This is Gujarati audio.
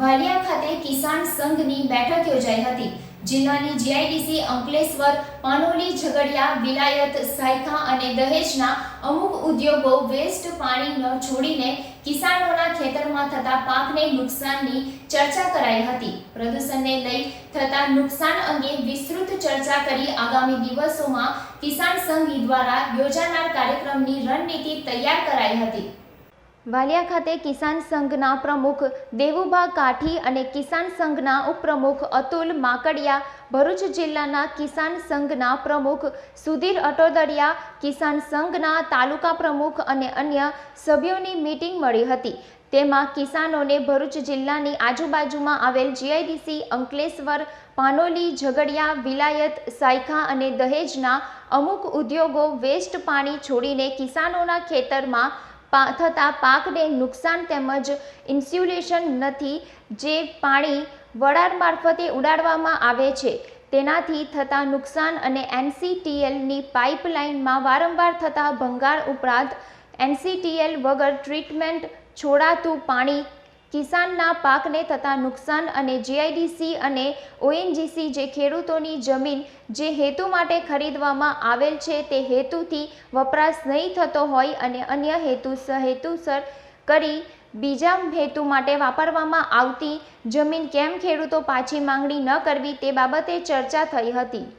વાલિયા ખાતે કિસાન સંઘની બેઠક યોજાઈ હતી. જિલ્લાની જીઆઈડીસી અંકલેશ્વર, પાનોલી ઝઘડિયા, વિલાયત સાયખા અને દહેજના અમુક ઉદ્યોગો વેસ્ટ પાણી ન છોડીને કિસાનોના ખેતરમાં થતા પાકને નુકસાનની ચર્ચા કરાઈ હતી. પ્રદૂષણને લઈ થતા નુકસાન અંગે વિસ્તૃત ચર્ચા કરી આગામી દિવસોમાં કિસાન સંઘ દ્વારા યોજાનાર કાર્યક્રમની રણનીતિ તૈયાર કરાઈ હતી. વાલિયા ખાતે કિસાન સંઘના પ્રમુખ દેવુભા કાઠી અને કિસાન સંઘના ઉપપ્રમુખ અતુલ માકડિયા, ભરૂચ જિલ્લાના કિસાન સંઘના પ્રમુખ સુધીર અટોદરિયા, કિસાન સંઘના તાલુકા પ્રમુખ અને અન્ય સભ્યોની મીટિંગ મળી હતી. તેમાં કિસાનોને ભરૂચ જિલ્લાની આજુબાજુમાં આવેલ જીઆઈડીસી, અંકલેશ્વર, પાનોલી, ઝઘડિયા, વિલાયત, સાયખા અને દહેજના અમુક ઉદ્યોગો વેસ્ટ પાણી છોડીને કિસાનોના ખેતરમાં થતા પાકને નુકસાન તેમજ ઇન્સ્યુલેશન નથી જે પાણી વડાર મારફતે ઉડાડવામાં આવે છે. તેનાથી થતા નુકસાન અને એનસીટીએલની પાઇપલાઇનમાં વારંવાર થતા ભંગાણ ઉપરાંત એનસીટીએલ વગર ટ્રીટમેન્ટ છોડાતું પાણી કિસાનના પાકને થતા નુકસાન અને જીઆઈડીસી અને ઓએનજીસી જે ખેડૂતોની જમીન જે હેતુ માટે ખરીદવામાં આવેલ છે તે હેતુથી વપરાશ નહીં થતો હોય અને અન્ય હેતુ હેતુસર કરી બીજા હેતુ માટે વાપરવામાં આવતી જમીન કેમ ખેડૂતો પાછી માંગણી ન કરવી તે બાબતે ચર્ચા થઈ હતી.